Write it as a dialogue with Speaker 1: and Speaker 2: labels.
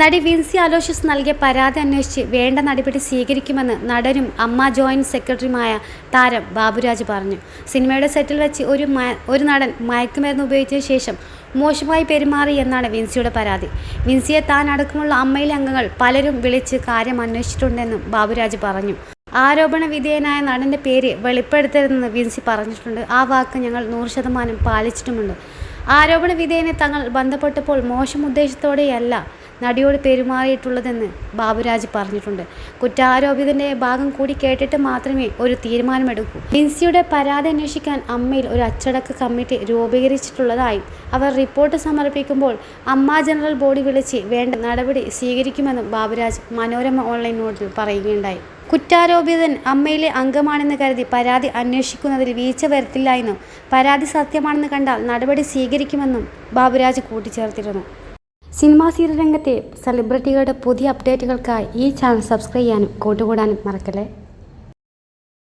Speaker 1: നടി വിൻസി അലോഷ്യസ് നൽകിയ പരാതി അന്വേഷിച്ച് വേണ്ട നടപടി സ്വീകരിക്കുമെന്ന് നടനും അമ്മ ജോയിന്റ് സെക്രട്ടറിയുമായ താരം ബാബുരാജ് പറഞ്ഞു. സിനിമയുടെ സെറ്റിൽ വെച്ച് ഒരു ഒരു നടൻ മയക്കുമരുന്ന് ഉപയോഗിച്ചതിനു ശേഷം മോശമായി പെരുമാറി എന്നാണ് വിൻസിയുടെ പരാതി. വിൻസിയെ താൻ അടക്കമുള്ള അമ്മയിലെ അംഗങ്ങൾ പലരും വിളിച്ച് കാര്യം അന്വേഷിച്ചിട്ടുണ്ടെന്നും ബാബുരാജ് പറഞ്ഞു. ആരോപണ വിധേയനായ നടന്റെ പേര് വെളിപ്പെടുത്തരുതെന്ന് വിൻസി പറഞ്ഞിട്ടുണ്ട്. ആ വാക്ക് ഞങ്ങൾ നൂറ് ശതമാനം പാലിച്ചിട്ടുമുണ്ട്. ആരോപണ വിധേയനെ തങ്ങൾ ബന്ധപ്പെട്ടപ്പോൾ മോശം ഉദ്ദേശത്തോടെയല്ല നടിയോട് പെരുമാറിയിട്ടുള്ളതെന്ന് ബാബുരാജ് പറഞ്ഞിട്ടുണ്ട്. കുറ്റാരോപിതന്റെ ഭാഗം കൂടി കേട്ടിട്ട് മാത്രമേ ഒരു തീരുമാനമെടുക്കൂ. ലിൻസിയുടെ പരാതി അന്വേഷിക്കാൻ അമ്മയിൽ ഒരു അച്ചടക്ക കമ്മിറ്റി രൂപീകരിച്ചിട്ടുള്ളതായും അവർ റിപ്പോർട്ട് സമർപ്പിക്കുമ്പോൾ അമ്മ ജനറൽ ബോഡി വിളിച്ച് വേണ്ട നടപടി സ്വീകരിക്കുമെന്നും ബാബുരാജ് മനോരമ ഓൺലൈൻ നോട്ടിൽ പറയുകയുണ്ടായി. കുറ്റാരോപിതൻ അമ്മയിലെ അംഗമാണെന്ന് കരുതി പരാതി അന്വേഷിക്കുന്നതിൽ വീഴ്ച വരുത്തില്ല എന്നും പരാതി സത്യമാണെന്ന് കണ്ടാൽ നടപടി സ്വീകരിക്കുമെന്നും ബാബുരാജ് കൂട്ടിച്ചേർത്തിരുന്നു. സിനിമാ സീരിയൽ രംഗത്തെ സെലിബ്രിറ്റികളുടെ പുതിയ അപ്ഡേറ്റുകൾക്കായി ഈ ചാനൽ സബ്സ്ക്രൈബ് ചെയ്യാനും കൂട്ടുകൂടാനും മറക്കല്ലേ?